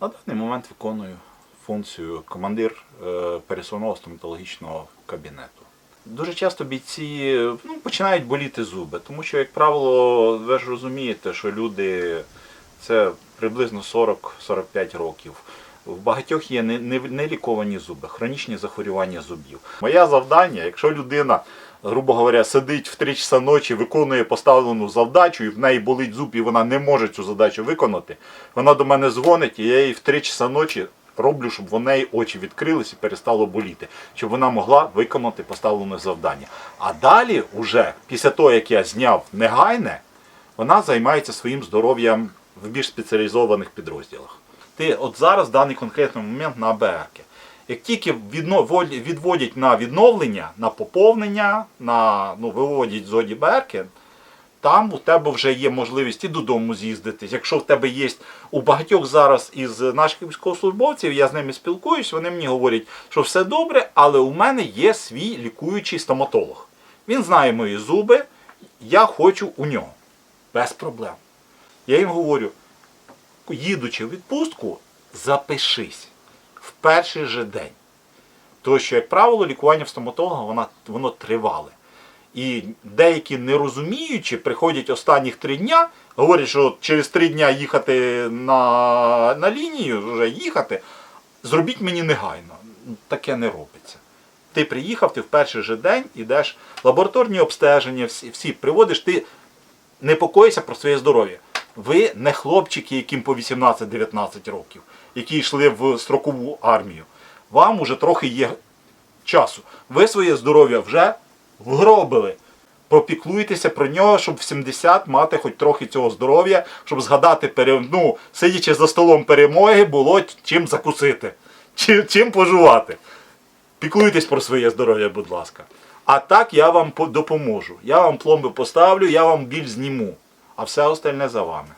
На даний момент виконую функцію командир е, пересувного стоматологічного кабінету. Дуже часто бійці ну, починають боліти зуби, тому що, як правило, ви ж розумієте, що люди це приблизно 40-45 років. В багатьох є не- не- неліковані зуби, хронічні захворювання зубів. Моє завдання, якщо людина, грубо говоря, сидить в 3 часа ночі, виконує поставлену завдачу, і в неї болить зуб, і вона не може цю задачу виконати, вона до мене дзвонить, і я їй в 3 часа ночі роблю, щоб в неї очі відкрились і перестало боліти, щоб вона могла виконати поставлене завдання. А далі, уже після того, як я зняв негайне, вона займається своїм здоров'ям в більш спеціалізованих підрозділах. Ти от зараз в даний конкретний момент на АБРки. Як тільки відводять на відновлення, на поповнення, на ну, виводять з ОДБРки, там у тебе вже є можливість і додому з'їздити. Якщо в тебе є у багатьох зараз із наших військовослужбовців, я з ними спілкуюсь, вони мені говорять, що все добре, але у мене є свій лікуючий стоматолог. Він знає мої зуби, я хочу у нього. Без проблем. Я їм говорю, їдучи в відпустку, запишись в перший же день. Тому що, як правило, лікування в стоматолога воно, воно тривале. І деякі не розуміючи, приходять останніх три дня, говорять, що через три дня їхати на, на лінію, вже їхати, зробіть мені негайно. Таке не робиться. Ти приїхав, ти в перший же день ідеш, лабораторні обстеження, всі, всі приводиш, ти непокоїшся про своє здоров'я. Ви не хлопчики, яким по 18-19 років, які йшли в строкову армію. Вам уже трохи є часу. Ви своє здоров'я вже вгробили. Попіклуйтеся про нього, щоб в 70 мати хоч трохи цього здоров'я, щоб згадати, пере- ну, сидячи за столом перемоги, було чим закусити, чим, чим пожувати. Піклуйтесь про своє здоров'я, будь ласка. А так я вам допоможу. Я вам пломби поставлю, я вам біль зніму. А все остальне за вами.